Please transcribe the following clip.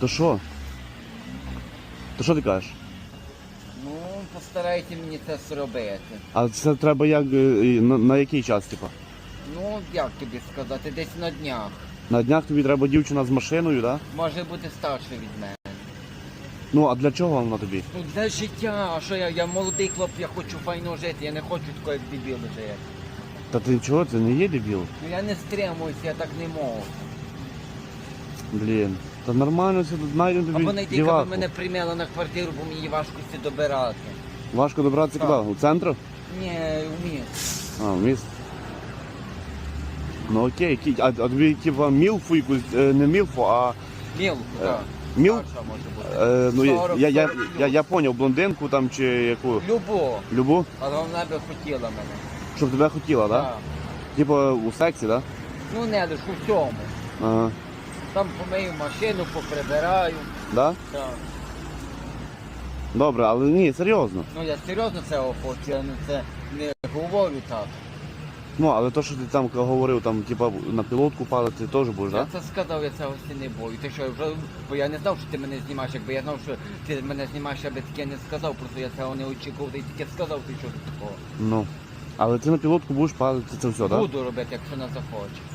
То що? То що ти кажеш? Ну, постарайте мені це зробити. А це треба як е, на, на який час, типа? Ну, як тобі сказати, десь на днях. На днях тобі треба дівчина з машиною, да? Може бути старше від мене. Ну а для чого вона тобі? Ну, для життя, а що я, я молодий хлоп, я хочу файно жити, я не хочу такого, як дебіл жити. Та ти чого? Це не є дебіл? Ну я не стримуюся, я так не можу. Блін. Та нормально все тут знайдемо тобі Або знайти, яка б мене прийняла на квартиру, бо мені важко сі добирати. Важко добратися Так. куди? У центр? Ні, вміє. А, в міст. Ну окей, кі- а, а тобі типа мілфу якусь, е, не мілфу, а Мілку, Е, так. міл- Старша може бути. е, ну, я, 40, я, я, 40 я, я поняв, блондинку там чи яку Любо, любу, але вона би хотіла мене. щоб тебе хотіла, так? Да? Так. Типа у сексі, так? Ну не лише у всьому. Да? Ага. Там помию машину, поприбираю. Да? Так. Добре, але ні, серйозно. Ну я серйозно це хочу, я не це не говорю так. Ну, але то, що ти там говорив, там, типа, на пілотку падати, ти теж будеш, Я так? Да? це сказав, я цього всі не бою. Ти що, вже, бо я не знав, що ти мене знімаєш. Якби я знав, що ти мене знімаєш, я би таке не сказав, просто я цього не очікував, ти таке сказав, ти що такого. Ну. Але ти на пілотку будеш падати, це все, так? Да? Буду робити, якщо не захоче.